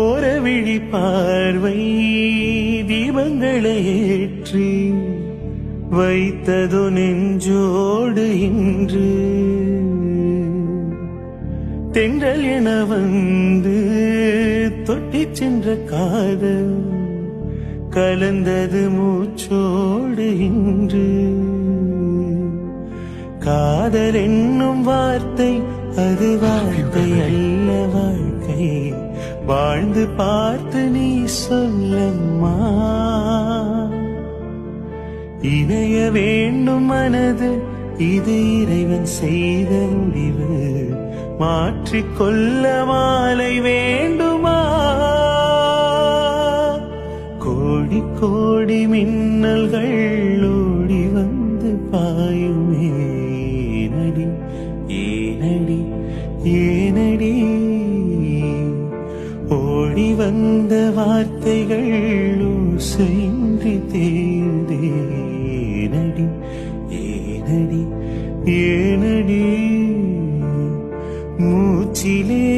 ஓர விழி பார்வை தீபங்களை ஏற்றி வைத்தது நெஞ்சோடு இன்று. தென்றல் என வந்து தொட்டி சென்ற காதல் கலந்தது மூச்சோடு இன்று. காதல் என்னும் வார்த்தை அது வாழ்க்கை அல்ல வாழ்க்கை வாழ்ந்து பார்த்து நீ சொல்லம்மா. இணைய வேண்டும் மனது இது இறைவன் செய்த முடிவு. மாற்றிக்கொள்ள மாலை வேண்டுமா? கோடி கோடி மின்னல்கள் ஓடி வந்து பாயுமே. ஏனடி ஏனடி ஏனடி. வெளிவந்த வார்த்தைகள் ஓசையின்றி தேர்ந்தேனடி ஏனடி ஏனடி? மூச்சிலே